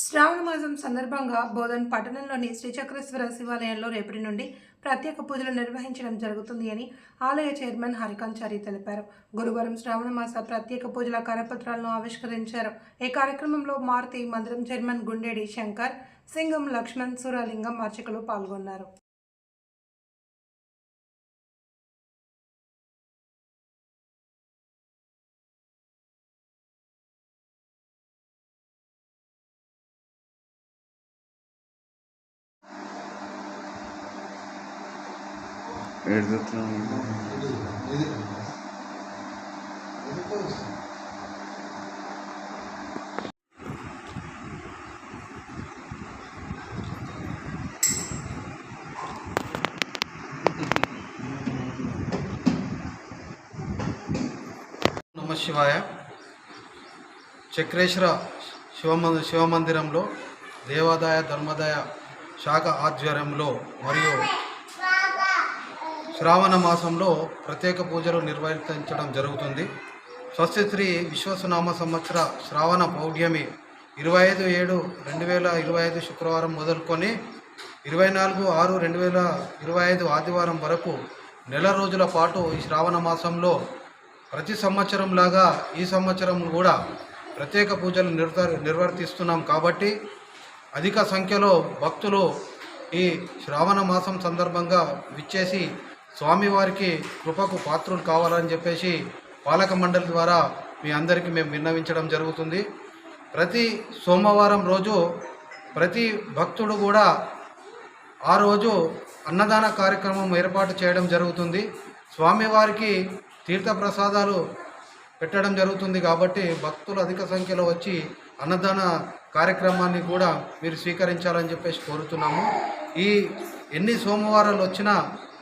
శ్రావణ మాసం సందర్భంగా బోధన్ పట్టణంలోని శ్రీచక్రేశ్వర శివాలయంలో రేపటి నుండి ప్రత్యేక పూజలు నిర్వహించడం జరుగుతుంది అని ఆలయ చైర్మన్ హరికాంచారి తెలిపారు. గురువారం శ్రావణ మాస ప్రత్యేక పూజల కరపత్రాలను ఆవిష్కరించారు. ఈ కార్యక్రమంలో మారుతి మందిరం చైర్మన్ గుండేడి శంకర్ సింగం లక్ష్మణ్ సురలింగం అర్చకులు పాల్గొన్నారు. శివాయ. చక్రేశ్వర శివమంది శివమందిరంలో దేవాదాయ ధర్మదాయ శాఖ ఆధ్వర్యంలో మరియు శ్రావణ మాసంలో ప్రత్యేక పూజలు నిర్వర్తించడం జరుగుతుంది. స్వస్తిశ్రీ విశ్వసునామ సంవత్సర శ్రావణ పౌడ్యమి ఇరవై ఐదు ఏడు రెండు వేల ఇరవై ఐదు శుక్రవారం మొదలుకొని ఇరవై నాలుగు ఆరు రెండు వేల ఇరవై ఐదు ఆదివారం వరకు నెల రోజుల పాటు ఈ శ్రావణ మాసంలో ప్రతి సంవత్సరం లాగా ఈ సంవత్సరం కూడా ప్రత్యేక పూజలు నిర్వ నిర్వర్తిస్తున్నాం కాబట్టి అధిక సంఖ్యలో భక్తులు ఈ శ్రావణ మాసం సందర్భంగా విచ్చేసి స్వామివారికి కృపకు పాత్రులు కావాలని చెప్పేసి పాలక మండలి ద్వారా మీ అందరికీ మేము విన్నవించడం జరుగుతుంది. ప్రతి సోమవారం రోజు ప్రతి భక్తుడు కూడా ఆ రోజు అన్నదాన కార్యక్రమం ఏర్పాటు చేయడం జరుగుతుంది. స్వామివారికి తీర్థప్రసాదాలు పెట్టడం జరుగుతుంది కాబట్టి భక్తులు అధిక సంఖ్యలో వచ్చి అన్నదాన కార్యక్రమాన్ని కూడా మీరు స్వీకరించాలని చెప్పేసి కోరుతున్నాము. ఈ ఎన్ని సోమవారాలు వచ్చినా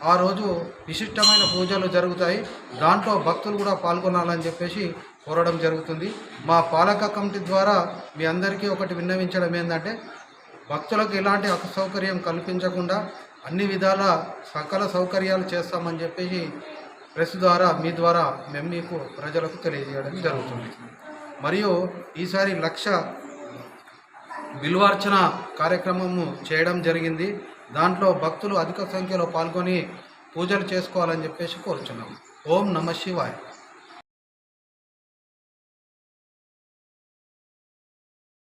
ఆ రోజు విశిష్టమైన పూజలు జరుగుతాయి. దాంట్లో భక్తులు కూడా పాల్గొనాలని చెప్పేసి కోరడం జరుగుతుంది. మా పాలక కమిటీ ద్వారా మీ అందరికీ ఒకటి విన్నవించడం ఏంటంటే భక్తులకు ఎలాంటి అసౌకర్యం కల్పించకుండా అన్ని విధాల సకల సౌకర్యాలు చేస్తామని చెప్పేసి ప్రెస్ ద్వారా మీ ద్వారా మేము మీకు ప్రజలకు తెలియజేయడం జరుగుతుంది. మరియు ఈసారి లక్ష బిల్వార్చన కార్యక్రమము చేయడం జరిగింది. దాంట్లో భక్తులు అధిక సంఖ్యలో పాల్గొని పూజలు చేసుకోవాలని చెప్పేసి కోరుచున్నాం. ఓం నమ శివాయ్.